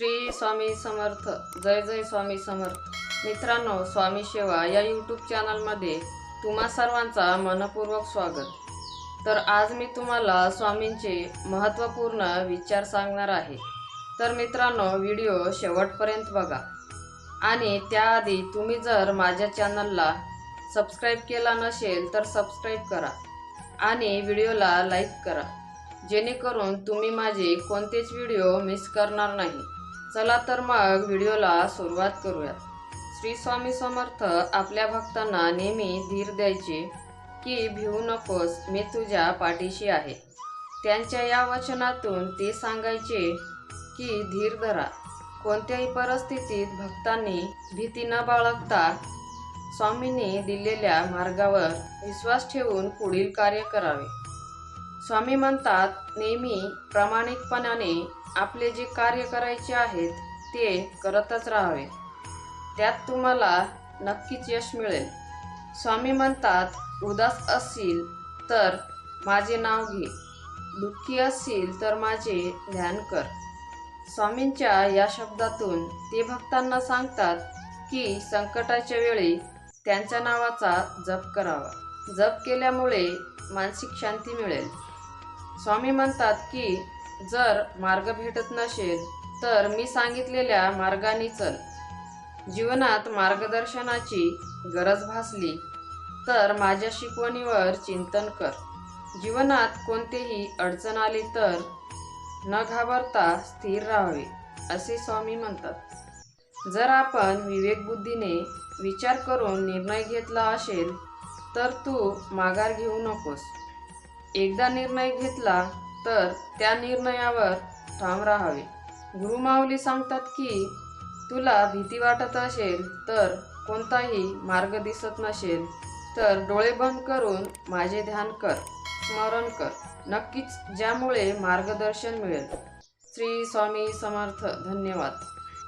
श्री स्वामी समर्थ जय जय स्वामी समर्थ. मित्रांनो स्वामी सेवा या यूट्यूब चॅनलमध्ये तुम्हा सर्वांचा मनपूर्वक स्वागत. तर आज मी तुम्हाला स्वामींचे महत्त्वपूर्ण विचार सांगणार आहे. तर मित्रांनो व्हिडिओ शेवटपर्यंत बघा. आणि त्याआधी तुम्ही जर माझ्या चॅनलला सबस्क्राईब केला नसेल तर सबस्क्राईब करा. आणि व्हिडिओला लाईक करा. जेणेकरून तुम्ही माझे कोणतेच व्हिडिओ मिस करणार नाही. चला तर मग व्हिडिओला सुरुवात करूया श्री स्वामी समर्थ आपल्या भक्तांना नेहमी धीर द्यायचे की भिवू नकोस मी तुझ्या पाठीशी आहे. त्यांच्या या वचनातून ते सांगायचे की धीर धरा. कोणत्याही परिस्थितीत भक्तांनी भीती न बाळगता स्वामींनी दिलेल्या मार्गावर विश्वास ठेवून पुढील कार्य करावे. स्वामी म्हणतात नेहमी प्रामाणिकपणाने आपले जे कार्य करायचे आहेत ते करतच राहावे. त्यात तुम्हाला नक्कीच यश मिळेल. स्वामी म्हणतात उदास असतील तर माझे नाव घे. दुःखी असतील तर माझे ध्यान कर. स्वामींच्या या शब्दातून ते भक्तांना सांगतात की संकटाच्या वेळी त्यांच्या नावाचा जप करावा. जप केल्यामुळे मानसिक शांती मिळेल. स्वामी म्हणतात की जर मार्ग भेटत नसेल तर मी सांगितलेल्या मार्गाने चल. जीवनात मार्गदर्शनाची गरज भासली तर माझ्या शिकवणीवर चिंतन कर. जीवनात कोणतेही अडचण आली तर न घाबरता स्थिर राहावे असे स्वामी म्हणतात. जर आपण विवेकबुद्धीने विचार करून निर्णय घेतला असेल तर तू माघार घेऊ नकोस. एकदा निर्णय घेतला तर त्या निर्णयावर ठाम राहावे. गुरुमाऊली सांगतात की तुला भीती वाटत असेल तर कोणताही मार्ग दिसत नसेल तर डोळे बंद करून माझे ध्यान कर स्मरण कर. नक्कीच ज्यामुळे मार्गदर्शन मिळेल. श्री स्वामी समर्थ. धन्यवाद.